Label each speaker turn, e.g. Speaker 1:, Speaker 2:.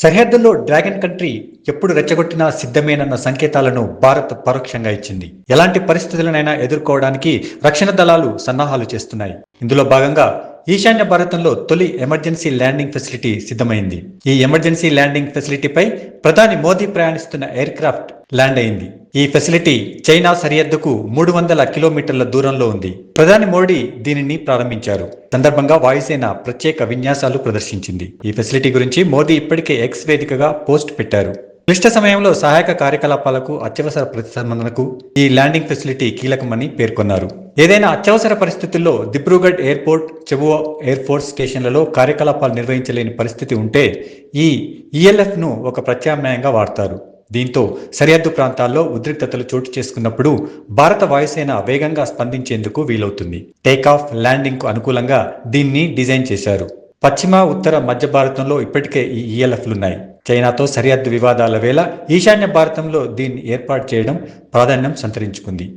Speaker 1: సరిహద్దుల్లో dragon country ఎప్పుడు రెచ్చగొట్టినా సిద్ధమేనన్న సంకేతాలను భారత్ పరోక్షంగా ఇచ్చింది. ఎలాంటి పరిస్థితులనైనా ఎదుర్కోవడానికి రక్షణ దళాలు సన్నాహాలు చేస్తున్నాయి. ఇందులో భాగంగా ఈశాన్య భారతంలో తొలి ఎమర్జెన్సీ ల్యాండింగ్ ఫెసిలిటీ సిద్ధమైంది. ఈ ఎమర్జెన్సీ ల్యాండింగ్ ఫెసిలిటీపై ప్రధాని మోదీ ప్రయాణిస్తున్న ఎయిర్ క్రాఫ్ట్ ల్యాండ్ అయింది. ఈ ఫెసిలిటీ చైనా సరిహద్దుకు మూడు వందల కిలోమీటర్ల దూరంలో ఉంది. ప్రధాని మోడీ దీనిని ప్రారంభించారు. సందర్భంగా వాయుసేన ప్రత్యేక విన్యాసాలు ప్రదర్శించింది. ఈ ఫెసిలిటీ గురించి మోదీ ఇప్పటికే ఎక్స్ వేదికగా పోస్ట్ పెట్టారు. క్లిష్ట సమయంలో సహాయక కార్యకలాపాలకు అత్యవసర ప్రతిస్పందనకు ఈ ల్యాండింగ్ ఫెసిలిటీ కీలకమని పేర్కొన్నారు. ఏదైనా అత్యవసర పరిస్థితుల్లో Dibrugarh airport Chabua air force స్టేషన్లలో కార్యకలాపాలు నిర్వహించలేని పరిస్థితి ఉంటే ఈ ఈఎల్ఎఫ్ను ఒక ప్రత్యామ్నాయంగా వాడతారు. దీంతో సరిహద్దు ప్రాంతాల్లో ఉద్రిక్తతలు చోటు చేసుకున్నప్పుడు భారత వాయుసేన వేగంగా స్పందించేందుకు వీలవుతుంది. టేకాఫ్ ల్యాండింగ్కు అనుకూలంగా దీన్ని డిజైన్ చేశారు. పశ్చిమ ఉత్తర మధ్య భారతంలో ఇప్పటికే ఈ ఈఎల్ఎఫ్లున్నాయి. చైనాతో సరిహద్దు వివాదాల వేళ ఈశాన్య భారతంలో దీన్ని ఏర్పాటు చేయడం ప్రాధాన్యం సంతరించుకుంది.